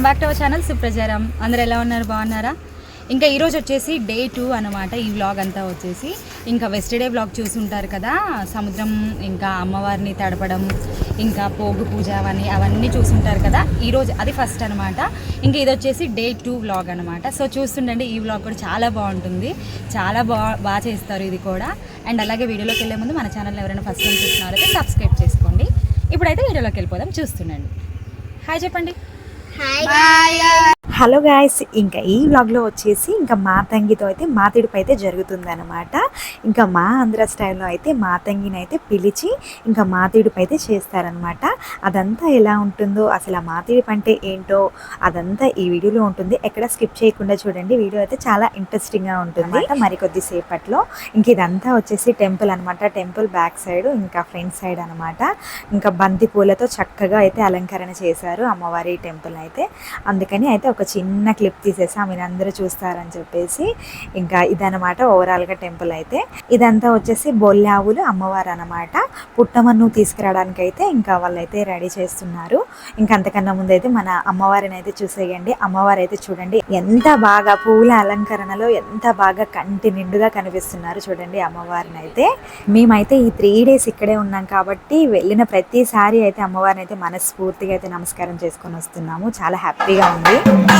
Welcome back to our channel Suprajaram అందరు ఎలా ఉన్నారు? బాగున్నారా? ఇంకా ఈరోజు వచ్చేసి డే టూ అనమాట ఈ వ్లాగ్ అంతా వచ్చేసి ఇంకా వెస్టర్డే వ్లాగ్ చూసుంటారు కదా. సముద్రం ఇంకా అమ్మవారిని తడపడం ఇంకా పోగు పూజ అవన్నీ అవన్నీ చూసుంటారు కదా. ఈరోజు అది ఫస్ట్ అనమాట ఇంకా ఇది వచ్చేసి డే టూ వ్లాగ్ అనమాట సో చూస్తుండండి ఈ వ్లాగ్ కూడా చాలా బాగుంటుంది. చాలా బా బాగా చేస్తారు ఇది కూడా. అండ్ అలాగే వీడియోలోకి వెళ్ళే ముందు మన ఛానల్ ఎవరైనా ఫస్ట్ టైం చూస్తున్నారైతే సబ్స్క్రైబ్ చేసుకోండి. ఇప్పుడైతే వీడియోలోకి వెళ్ళిపోదాం చూస్తుండండి. హాయ్ చెప్పండి. Hai! హలో గాయస్ ఇంకా ఈ వ్లాగ్లో వచ్చేసి ఇంకా మా తంగితో అయితే మాతిడిపు అయితే జరుగుతుందనమాట ఇంకా మా ఆంధ్ర స్టైల్లో అయితే మా తంగిని అయితే పిలిచి ఇంకా మాతిడిపు అయితే చేస్తారనమాట అదంతా ఎలా ఉంటుందో అసలు ఆ మాతిడిపు అంటే ఏంటో అదంతా ఈ వీడియోలో ఉంటుంది. ఎక్కడ స్కిప్ చేయకుండా చూడండి. వీడియో అయితే చాలా ఇంట్రెస్టింగ్గా ఉంటుంది. మరి కొద్దిసేపట్లో ఇంక ఇదంతా వచ్చేసి టెంపుల్ అనమాట టెంపుల్ బ్యాక్ సైడ్ ఇంకా ఫ్రంట్ సైడ్ అనమాట ఇంకా బంతి పూలతో చక్కగా అయితే అలంకరణ చేశారు అమ్మవారి టెంపుల్ అయితే. అందుకని అయితే ఒక చిన్న క్లిప్ తీసేసాం మీరు అందరూ చూస్తారని చెప్పేసి ఇంకా ఇదనమాట ఓవరాల్గా టెంపుల్ అయితే. ఇదంతా వచ్చేసి బొల్లావులు అమ్మవారు అనమాట పుట్టమన్ను తీసుకురావడానికి అయితే ఇంకా వాళ్ళైతే రెడీ చేస్తున్నారు. ఇంకా అంతకన్నా ముందు అయితే మన అమ్మవారిని అయితే చూసేయండి. అమ్మవారు అయితే చూడండి ఎంత బాగా పూల అలంకరణలో ఎంత బాగా కంటి నిండుగా కనిపిస్తున్నారు చూడండి అమ్మవారిని అయితే మేమైతే ఈ త్రీ డేస్ ఇక్కడే ఉన్నాం కాబట్టి వెళ్ళిన ప్రతిసారి అయితే అమ్మవారిని అయితే మనస్ఫూర్తిగా అయితే నమస్కారం చేసుకొని వస్తున్నాము. చాలా హ్యాపీగా ఉంది.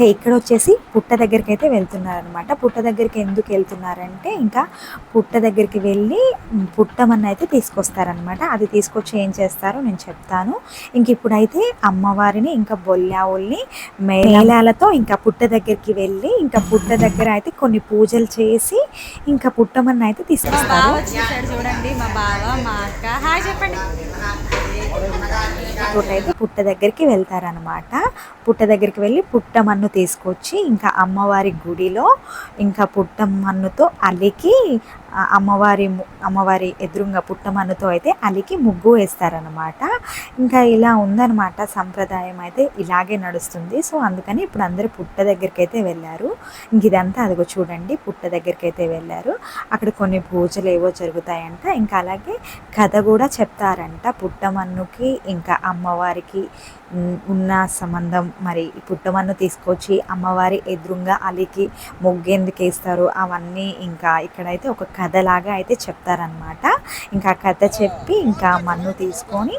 ఇంకా ఇక్కడ వచ్చేసి పుట్ట దగ్గరికి అయితే వెళ్తున్నారనమాట పుట్ట దగ్గరికి ఎందుకు వెళ్తున్నారంటే ఇంకా పుట్ట దగ్గరికి వెళ్ళి పుట్టమన్న అయితే తీసుకొస్తారనమాట అది తీసుకొచ్చి ఏం చేస్తారో నేను చెప్తాను. ఇంక ఇప్పుడైతే అమ్మవారిని ఇంకా బొల్లావుల్ని మేళాలతో ఇంకా పుట్ట దగ్గరికి వెళ్ళి ఇంకా పుట్ట దగ్గర అయితే కొన్ని పూజలు చేసి ఇంకా పుట్టమన్న అయితే తీసుకొస్తారు. చూడండి మా బావ మా అక్క. హాయ్ చెప్పండి. అయితే పుట్ట దగ్గరికి వెళ్తారనమాట పుట్ట దగ్గరికి వెళ్ళి పుట్టమన్ను తీసుకొచ్చి ఇంకా అమ్మవారి గుడిలో ఇంకా పుట్టమన్నుతో అలికి అమ్మవారి అమ్మవారి ఎదురుగా పుట్టమన్నుతో అయితే అలికి ముగ్గు వేస్తారనమాట ఇంకా ఇలా ఉందన్నమాట సంప్రదాయం అయితే ఇలాగే నడుస్తుంది. సో అందుకని ఇప్పుడు అందరూ పుట్ట దగ్గరికి అయితే వెళ్ళారు. ఇంక ఇదంతా అదిగో చూడండి పుట్ట దగ్గరికి అయితే వెళ్ళారు. అక్కడ కొన్ని పూజలు ఏవో జరుగుతాయంట. ఇంకా అలాగే కథ కూడా చెప్తారంట పుట్టమన్నుకి ఇంకా అమ్మ అమ్మవారికి ఉన్న సంబంధం మరి పుట్టమన్ను తీసుకొచ్చి అమ్మవారి ఎదురుగా అలికి ముగ్గెందుకు వేస్తారు? అవన్నీ ఇంకా ఇక్కడైతే ఒక కథలాగా అయితే చెప్తారనమాట ఇంకా కథ చెప్పి ఇంకా మన్ను తీసుకొని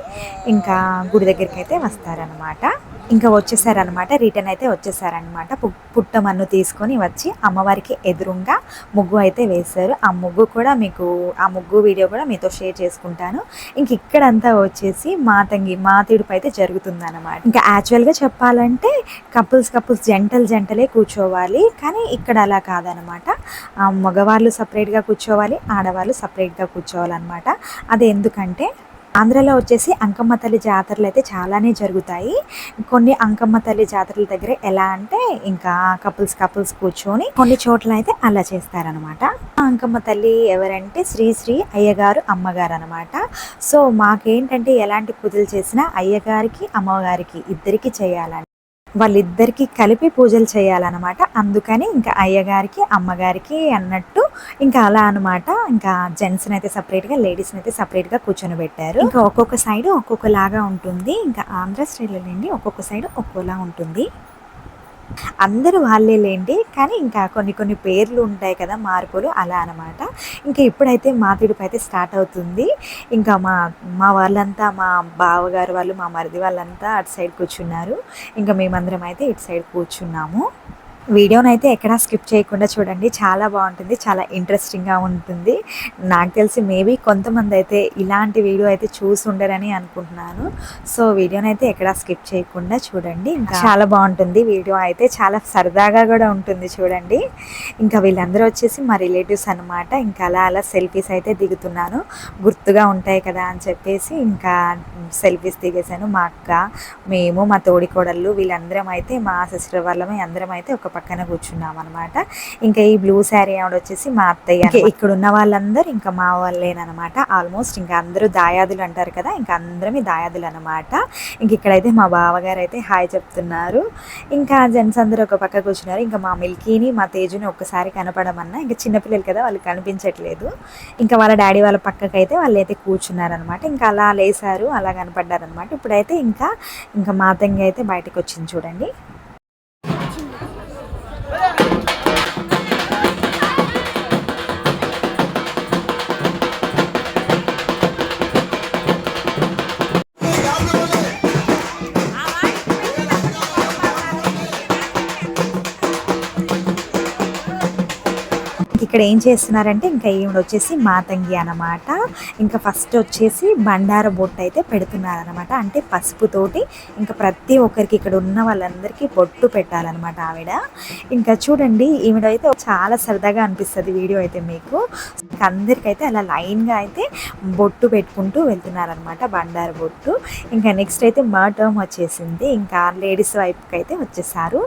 ఇంకా గుడి దగ్గరికి అయితే వస్తారనమాట ఇంకా వచ్చేసారనమాట రిటర్న్ అయితే వచ్చేసారనమాట పుట్టమన్ను తీసుకొని వచ్చి అమ్మవారికి ఎదురుగా ముగ్గు అయితే వేశారు. ఆ ముగ్గు కూడా మీకు ఆ ముగ్గు వీడియో కూడా మీతో షేర్ చేసుకుంటాను. ఇంక ఇక్కడంతా వచ్చేసి మాతంగి మాతిడుపు అయితే జరుగుతుంది అనమాట ఇంకా యాక్చువల్గా చెప్పాలంటే కపుల్స్ కపుల్స్ జంటలు జంటలే కూర్చోవాలి. కానీ ఇక్కడ అలా కాదనమాట ఆ మగవాళ్ళు సపరేట్గా కూర్చోవాలి ఆడవాళ్ళు సపరేట్గా కూర్చోవాలన్నమాట. అది ఎందుకంటే ఆంధ్రలో వచ్చేసి అంకమ్మ తల్లి జాతరలు అయితే చాలానే జరుగుతాయి. కొన్ని అంకమ్మ తల్లి జాతరల దగ్గర ఎలా అంటే ఇంకా కపుల్స్ కపుల్స్ కూర్చొని కొన్ని చోట్ల అయితే అలా చేస్తారనమాట అంకమ్మ తల్లి ఎవరంటే శ్రీ శ్రీ అయ్యగారు అమ్మగారు అనమాట సో మాకేంటంటే ఎలాంటి పూజలు చేసినా అయ్యగారికి అమ్మగారికి ఇద్దరికి చేయాలని వాళ్ళిద్దరికీ కలిపి పూజలు చేయాలన్నమాట. అందుకని ఇంకా అయ్యగారికి అమ్మగారికి అన్నట్టు ఇంకా అలా అనమాట ఇంకా జెంట్స్ని అయితే సపరేట్గా లేడీస్ని అయితే సపరేట్గా కూర్చొని పెట్టారు ఇంకా ఒక్కొక్క సైడ్ ఒక్కొక్కలాగా ఉంటుంది. ఇంకా ఆంధ్ర స్టైల్లో నుండి ఒక్కొక్క సైడ్ ఒక్కోలా ఉంటుంది. అందరూ వాళ్ళే లేండి కానీ ఇంకా కొన్ని కొన్ని పేర్లు ఉంటాయి కదా మార్పులు అలా అనమాట ఇంకా ఇప్పుడైతే మా పిడుపు అయితే స్టార్ట్ అవుతుంది. ఇంకా మా మా వాళ్ళంతా మా బావగారు వాళ్ళు మా మరిది వాళ్ళంతా అటు సైడ్ కూర్చున్నారు. ఇంకా మేమందరం అయితే ఇటు సైడ్ కూర్చున్నాము. వీడియోని అయితే ఎక్కడా స్కిప్ చేయకుండా చూడండి. చాలా బాగుంటుంది. చాలా ఇంట్రెస్టింగ్గా ఉంటుంది. నాకు తెలిసి మేబీ కొంతమంది అయితే ఇలాంటి వీడియో అయితే చూసి ఉండరని అనుకుంటున్నాను. సో వీడియోని అయితే ఎక్కడా స్కిప్ చేయకుండా చూడండి. ఇంకా చాలా బాగుంటుంది. వీడియో అయితే చాలా సరదాగా కూడా ఉంటుంది చూడండి. ఇంకా వీళ్ళందరూ వచ్చేసి మా రిలేటివ్స్ అనమాట ఇంకా అలా అలా సెల్ఫీస్ అయితే దిగుతున్నాను. గుర్తుగా ఉంటాయి కదా అని చెప్పేసి ఇంకా సెల్ఫీస్ దిగేశాను. మా అక్క మేము మా తోడికోడళ్ళు వీళ్ళందరం అయితే మా సిస్టర్ వాళ్ళమే అందరం అయితే ఒక పక్కన కూర్చున్నాం అనమాట ఇంకా ఈ బ్లూ శారీ ఆవిడ వచ్చేసి మా అత్తయ్య ఇంకా ఇక్కడ ఉన్న వాళ్ళందరూ ఇంకా మా వాళ్ళేనమాట ఆల్మోస్ట్ ఇంకా అందరూ దాయాదులు అంటారు కదా ఇంకా అందరం ఈ దాయాదులు అనమాట ఇంక ఇక్కడైతే మా బావగారు అయితే హాయ్ చెప్తున్నారు. ఇంకా జెంట్స్ అందరూ ఒక పక్క కూర్చున్నారు. ఇంకా మా మిల్కీని మా తేజుని ఒక్కసారి కనపడమన్నా ఇంకా చిన్నపిల్లలు కదా వాళ్ళు కనిపించట్లేదు. ఇంకా వాళ్ళ డాడీ వాళ్ళ పక్కకైతే అయితే వాళ్ళు అయితే కూర్చున్నారనమాట ఇంకా అలా లేసారు అలా కనపడ్డారనమాట ఇప్పుడైతే ఇంకా ఇంకా మా తంగి అయితే బయటకు వచ్చింది చూడండి. ఇక్కడ ఏం చేస్తున్నారంటే ఇంకా ఈవిడ వచ్చేసి మాతంగి అన్నమాట. ఇంకా ఫస్ట్ వచ్చేసి బండార బొట్టు అయితే పెడుతున్నారనమాట అంటే పసుపుతోటి ఇంకా ప్రతి ఒక్కరికి ఇక్కడ ఉన్న వాళ్ళందరికీ బొట్టు పెట్టాలన్నమాట ఆవిడ. ఇంకా చూడండి ఈవిడ అయితే చాలా సరదాగా అనిపిస్తుంది వీడియో అయితే మీకు. అందరికైతే అలా లైన్గా అయితే బొట్టు పెట్టుకుంటూ వెళ్తున్నారనమాట బండార బొట్టు. ఇంకా నెక్స్ట్ అయితే మా టర్మ్ వచ్చేసింది. ఇంకా లేడీస్ వైపుకి అయితే వచ్చేసారు.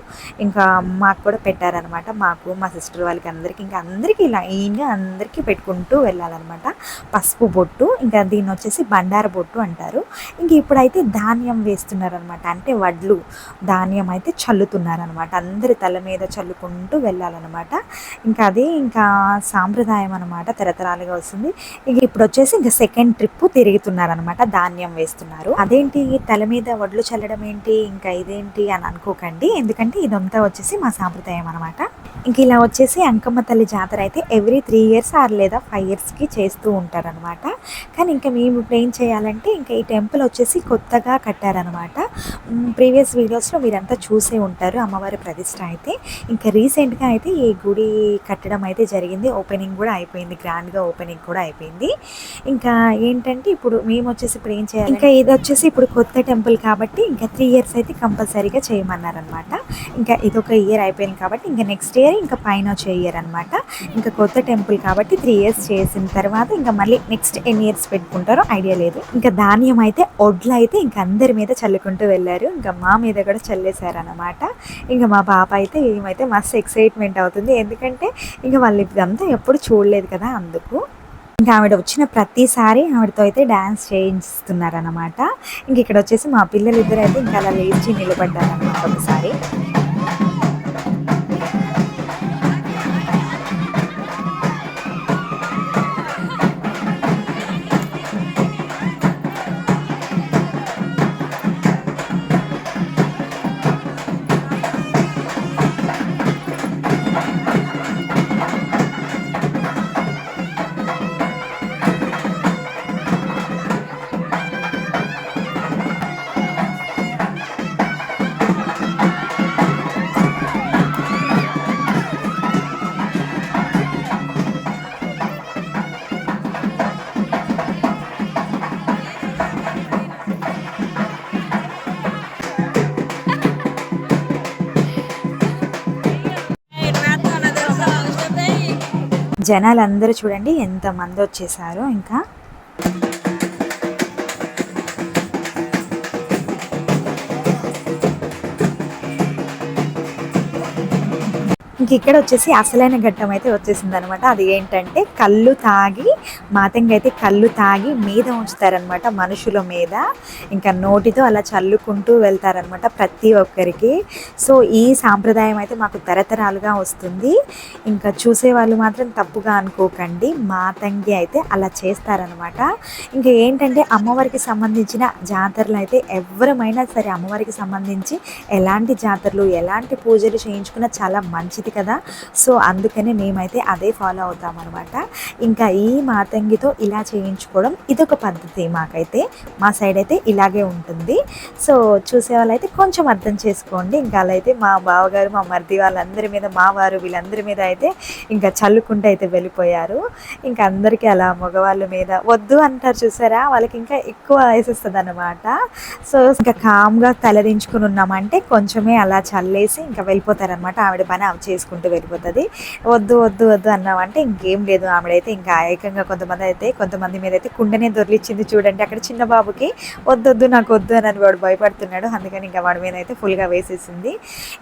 ఇంకా మాకు కూడా పెట్టారనమాట మాకు మా సిస్టర్ వాళ్ళకి అందరికి. ఇంకా అందరికీ లైన్గా అందరికీ పెట్టుకుంటూ వెళ్ళాలన్నమాట. పసుపు బొట్టు ఇంకా దీన్ని వచ్చేసి బండార బొట్టు అంటారు. ఇంక ఇప్పుడైతే ధాన్యం వేస్తున్నారనమాట అంటే వడ్లు ధాన్యం అయితే చల్లుతున్నారనమాట అందరి తల మీద చల్లుకుంటూ వెళ్ళాలన్నమాట. ఇంకా అది ఇంకా సాంప్రదాయం అనమాట తరతరాలుగా వస్తుంది. ఇక ఇప్పుడు వచ్చేసి ఇంకా సెకండ్ ట్రిప్ తిరుగుతున్నారనమాట ధాన్యం వేస్తున్నారు. అదేంటి తల మీద వడ్లు చల్లడం ఏంటి ఇంకా ఇదేంటి అని అనుకోకండి. ఎందుకంటే ఇదంతా వచ్చేసి మా సాంప్రదాయం అనమాట ఇంక ఇలా వచ్చేసి అంకమ్మ తల్లి జాతర అయితే ఎవ్రీ త్రీ ఇయర్స్ ఆర్ లేదా ఫైవ్ ఇయర్స్కి చేస్తూ ఉంటారనమాట కానీ ఇంకా మేము ఇప్పుడు ఏం చేయాలంటే ఇంకా ఈ టెంపుల్ వచ్చేసి కొత్తగా కట్టారనమాట ప్రీవియస్ వీడియోస్లో మీరంతా చూసే ఉంటారు అమ్మవారి ప్రతిష్ట అయితే. ఇంకా రీసెంట్గా అయితే ఈ గుడి కట్టడం అయితే జరిగింది. ఓపెనింగ్ కూడా అయిపోయింది. గ్రాండ్గా ఓపెనింగ్ కూడా అయిపోయింది. ఇంకా ఏంటంటే ఇప్పుడు మేము వచ్చేసి ఇప్పుడు ఏం చేయాలి ఇంకా ఇది వచ్చేసి ఇప్పుడు కొత్త టెంపుల్ కాబట్టి ఇంకా త్రీ ఇయర్స్ అయితే కంపల్సరీగా చేయమన్నారనమాట ఇంకా ఇదొక ఇయర్ అయిపోయింది కాబట్టి ఇంకా నెక్స్ట్ ఇయర్ ఇంకా పైన వచ్చే ఇయర్ అనమాట ఇంకా కొత్త టెంపుల్ కాబట్టి త్రీ ఇయర్స్ చేసిన తర్వాత ఇంకా మళ్ళీ నెక్స్ట్ ఎన్ని ఇయర్స్ పెట్టుకుంటారో ఐడియా లేదు. ఇంకా ధాన్యం అయితే ఒడ్లు అయితే ఇంకా అందరి మీద చల్లుకుంటూ వెళ్ళారు. ఇంకా మా మీద కూడా చల్లేశారు అనమాట ఇంకా మా పాప అయితే ఏమైతే మస్తు ఎక్సైట్మెంట్ అవుతుంది. ఎందుకంటే ఇంకా వాళ్ళు ఇదంతా ఎప్పుడు చూడలేదు కదా అందుకు. ఇంకా ఆవిడ వచ్చిన ప్రతిసారి ఆవిడతో అయితే డ్యాన్స్ చేయిస్తున్నారనమాట ఇంక ఇక్కడ వచ్చేసి మా పిల్లలు అయితే ఇంకా అలా లేచి నిలబడ్డారనమాట ఒకసారి. జనాలందరూ చూడండి ఎంత మంది వచ్చేసారో ఇంకా. ఇంక ఇక్కడ వచ్చేసి అసలైన ఘట్టం అయితే వచ్చేసింది అనమాట అది ఏంటంటే కళ్ళు తాగి మాతంగ అయితే కళ్ళు తాగి మీద ఉంచుతారనమాట మనుషుల మీద. ఇంకా నోటితో అలా చల్లుకుంటూ వెళ్తారనమాట ప్రతి ఒక్కరికి. సో ఈ సాంప్రదాయం అయితే మాకు తరతరాలుగా వస్తుంది. ఇంకా చూసే వాళ్ళు మాత్రం తప్పుగా అనుకోకండి. మాతంగి అయితే అలా చేస్తారనమాట. ఇంకా ఏంటంటే అమ్మవారికి సంబంధించిన జాతరలు అయితే ఎవరమైనా సరే అమ్మవారికి సంబంధించి ఎలాంటి జాతరలు ఎలాంటి పూజలు చేయించుకున్నా చాలా మంచిది కదా. సో అందుకనే మేమైతే అదే ఫాలో అవుతాం అనమాట ఇంకా ఈ మాతంగితో ఇలా చేయించుకోవడం ఇదొక పద్ధతి మాకైతే. మా సైడ్ అయితే ఇలాగే ఉంటుంది. సో చూసే వాళ్ళైతే కొంచెం అర్థం చేసుకోండి. ఇంకా అలా అయితే మా బావగారు మా మరిది వాళ్ళందరి మీద మా వారు వీళ్ళందరి మీద అయితే ఇంకా చల్లుకుంటూ అయితే వెళ్ళిపోయారు. ఇంకా అందరికీ అలా మగవాళ్ళ మీద వద్దు అంటారు చూసారా? వాళ్ళకి ఇంకా ఎక్కువ వేసేస్తుంది అనమాట సో ఇంకా కామ్గా తలదించుకుని ఉన్నామంటే కొంచెమే అలా చల్లేసి ఇంకా వెళ్ళిపోతారనమాట ఆవిడ పని ఆమె చేసుకుంటూ వెళ్ళిపోతుంది. వద్దు వద్దు వద్దు అన్నామంటే ఇంకేం లేదు ఆవిడైతే ఇంకా ఏకంగా కొంతమంది అయితే కొంతమంది మీద అయితే కుండనే దొరికిచ్చింది చూడండి. అక్కడ చిన్న బాబుకి వద్దొద్దు నాకు వద్దు అని వాడు భయపడుతున్నాడు. అందుకని ఇంకా వాడి మీద అయితే ఫుల్గా వేసేసింది.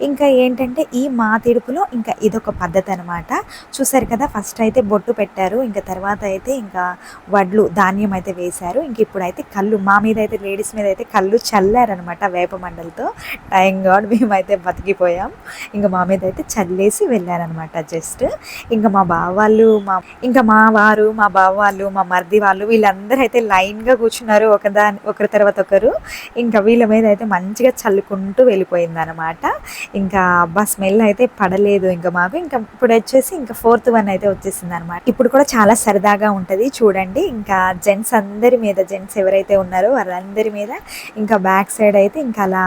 ఇంకా ఏంటంటే ఈ మా తిడుపులో ఇంకా ఇదొక పద్ధతి అనమాట చూసారు కదా ఫస్ట్ అయితే బొట్టు పెట్టారు. ఇంకా తర్వాత అయితే ఇంకా వడ్లు ధాన్యం అయితే వేశారు. ఇంక ఇప్పుడైతే కళ్ళు మా మీద అయితే లేడీస్ మీద అయితే కళ్ళు చల్లారనమాట వేప మండలతో. టైం గాడ్ మేమైతే బతికిపోయాం. ఇంకా మా మీద అయితే చల్లేసి వెళ్ళారనమాట జస్ట్. ఇంకా మా బావ వాళ్ళు మా ఇంకా మా వారు మా బావ వాళ్ళు మా మర్ది వాళ్ళు వీళ్ళందరూ అయితే లైన్గా కూర్చున్నారు ఒకదాని ఒకరి తర్వాత ఒకరు. ఇంకా వీళ్ళ మీద అయితే మంచిగా చల్లుకుంటూ వెళ్ళిపోయింది అనమాట ఇంకా అబ్బా స్మెల్ అయితే పడలేదు ఇంకా మాకు. ఇంకా ఇప్పుడు వచ్చేసి ఇంకా ఫోర్త్ వన్ అయితే వచ్చేసింది అనమాట ఇప్పుడు కూడా చాలా సరదాగా ఉంటుంది చూడండి. ఇంకా జెంట్స్ అందరి మీద జెంట్స్ ఎవరైతే ఉన్నారో వాళ్ళందరి మీద ఇంకా బ్యాక్ సైడ్ అయితే ఇంకా అలా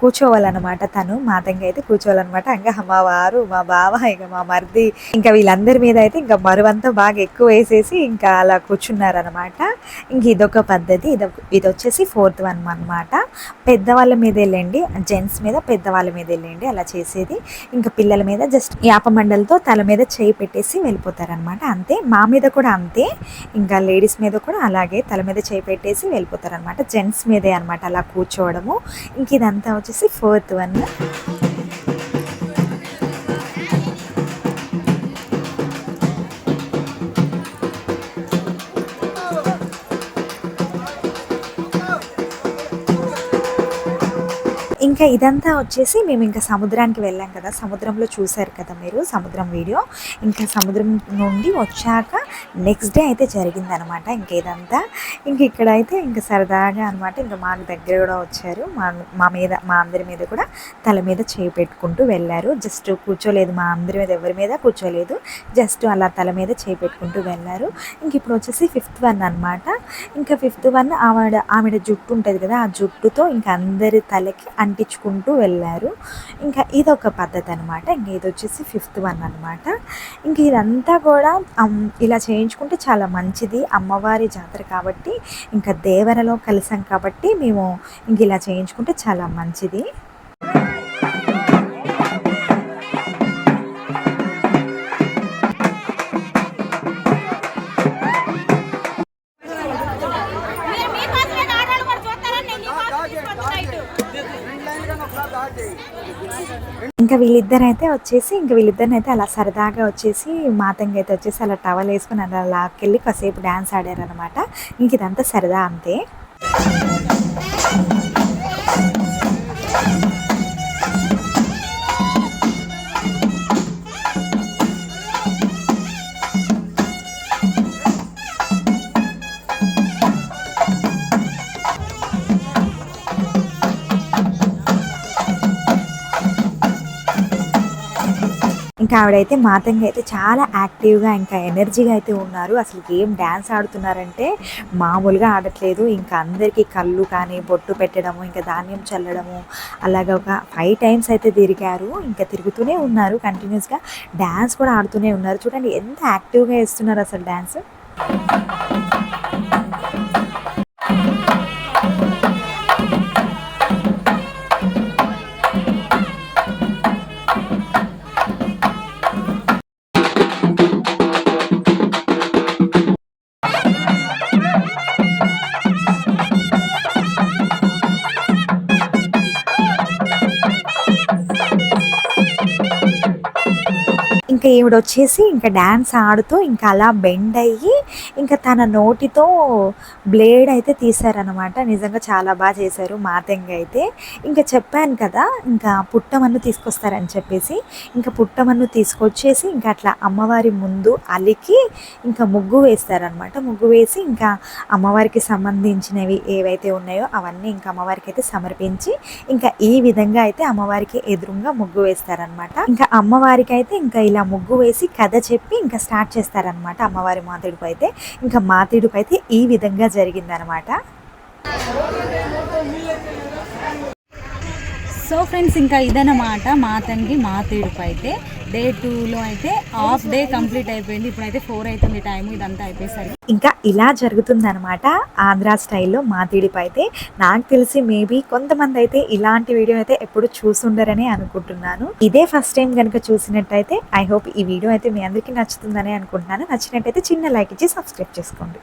కూర్చోవాలన్నమాట తను మాతంగా అయితే కూర్చోవాలన్నమాట. ఇంకా మా వారు మా బావ ఇక మా మరిది ఇంకా వీళ్ళందరి మీద అయితే ఇంకా మరువంతా బాగా ఎక్కువ వేసేసి ఇంకా అలా కూర్చున్నారనమాట ఇంక ఇదొక పద్ధతి ఇది ఇది వచ్చేసి ఫోర్త్ వన్ అనమాట పెద్దవాళ్ళ మీద వెళ్ళండి జెంట్స్ మీద పెద్దవాళ్ళ మీద వెళ్ళండి అలా చేసేది. ఇంకా పిల్లల మీద జస్ట్ యాపమండలతో తల మీద చేయి పెట్టేసి వెళ్ళిపోతారనమాట అంతే. మా మీద కూడా అంతే. ఇంకా లేడీస్ మీద కూడా అలాగే తల మీద చేయి పెట్టేసి వెళ్ళిపోతారనమాట జెంట్స్ మీదే అనమాట అలా కూర్చోవడము. ఇంక ఇదంతా వచ్చేసి ఫోర్త్ వన్. ఇంకా ఇదంతా వచ్చేసి మేము ఇంకా సముద్రానికి వెళ్ళాం కదా. సముద్రంలో చూశారు కదా మీరు సముద్రం వీడియో. ఇంకా సముద్రం నుండి వచ్చాక నెక్స్ట్ డే అయితే జరిగిందనమాట ఇంకా ఇదంతా. ఇంక ఇక్కడైతే ఇంకా సరదాగా అనమాట ఇంకా మాకు దగ్గర కూడా వచ్చారు. మా మా మీద మా అందరి మీద కూడా తల మీద చేయి పెట్టుకుంటూ వెళ్ళారు. జస్ట్ కూర్చోలేదు మా అందరి మీద ఎవరి మీద కూర్చోలేదు. జస్ట్ అలా తల మీద చేయి పెట్టుకుంటూ వెళ్ళారు. ఇంక ఇప్పుడు వచ్చేసి ఫిఫ్త్ వన్ అనమాట ఇంకా ఫిఫ్త్ వన్ ఆవిడ ఆవిడ జుట్టు ఉంటుంది కదా ఆ జుట్టుతో ఇంకా అందరి తలకి అంటించుకుంటూ వెళ్ళారు. ఇంకా ఇదొక పద్ధతి అనమాట ఇంకా ఇది వచ్చేసి ఫిఫ్త్ వన్ అనమాట ఇంక ఇదంతా కూడా ఇలా చేయించుకుంటే చాలా మంచిది. అమ్మవారి జాతర కాబట్టి ఇంకా దేవరలో కలిసాం కాబట్టి మేము ఇంక ఇలా చేయించుకుంటే చాలా మంచిది. ఇంకా వీళ్ళిద్దరైతే వచ్చేసి ఇంకా వీళ్ళిద్దరిని అయితే అలా సరదాగా వచ్చేసి మాతంగి అయితే వచ్చేసి అలా టవల్ వేసుకుని అలా లాక్కెళ్ళి కాసేపు డ్యాన్స్ ఆడారనమాట ఇంక ఇదంతా సరదా అంతే. ఇంకా ఆవిడైతే మాతంగా అయితే చాలా యాక్టివ్గా ఇంకా ఎనర్జీగా అయితే ఉన్నారు. అసలు ఏం డ్యాన్స్ ఆడుతున్నారంటే మామూలుగా ఆడట్లేదు. ఇంకా అందరికీ కళ్ళు కానీ బొట్టు పెట్టడము ఇంకా ధాన్యం చల్లడము అలాగే ఒక ఫైవ్ టైమ్స్ అయితే తిరిగారు. ఇంకా తిరుగుతూనే ఉన్నారు. కంటిన్యూస్గా డ్యాన్స్ కూడా ఆడుతూనే ఉన్నారు. చూడండి ఎంత యాక్టివ్గా వేస్తున్నారు అసలు డ్యాన్స్ ఇంకా ఈవిడ వచ్చేసి ఇంకా డ్యాన్స్ ఆడుతూ ఇంకా అలా బెండ్ అయ్యి ఇంకా తన నోటితో బ్లేడ్ అయితే తీశారనమాట నిజంగా చాలా బాగా చేశారు మాతంగ అయితే. ఇంకా చెప్పాను కదా ఇంకా పుట్టమన్ను తీసుకొస్తారని చెప్పేసి. ఇంకా పుట్టమన్ను తీసుకొచ్చేసి ఇంకా అట్లా అమ్మవారి ముందు అలికి ఇంకా ముగ్గు వేస్తారనమాట ముగ్గు వేసి ఇంకా అమ్మవారికి సంబంధించినవి ఏవైతే ఉన్నాయో అవన్నీ ఇంకా అమ్మవారికి అయితే సమర్పించి ఇంకా ఈ విధంగా అయితే అమ్మవారికి ఎదురుగా ముగ్గు వేస్తారనమాట ఇంకా అమ్మవారికి అయితే ఇంకా ఇలా ముగ్గు వేసి కథ చెప్పి ఇంకా స్టార్ట్ చేస్తారనమాట అమ్మవారి మాతిడుపు అయితే ఇంకా మాతిడుపు అయితే ఈ విధంగా జరిగిందనమాట సో ఫ్రెండ్స్ ఇంకా ఇదన్నమాట మా తంగి మా తీడుపు అయితే. డే టూలో అయితే హాఫ్ డే కంప్లీట్ అయిపోయింది. ఇప్పుడైతే ఫోర్ అవుతుంది టైం ఇదంతా అయిపోయేసరికి. ఇంకా ఇలా జరుగుతుందనమాట ఆంధ్ర స్టైల్లో మాతిడిపు అయితే. నాకు తెలిసి మేబీ కొంతమంది అయితే ఇలాంటి వీడియో అయితే ఎప్పుడు చూసుండరని అనుకుంటున్నాను. ఇదే ఫస్ట్ టైం కనుక చూసినట్టయితే ఐ హోప్ ఈ వీడియో అయితే మీ అందరికీ నచ్చుతుందని అనుకుంటున్నాను. నచ్చినట్టయితే చిన్న లైక్ ఇచ్చి సబ్స్క్రైబ్ చేసుకోండి.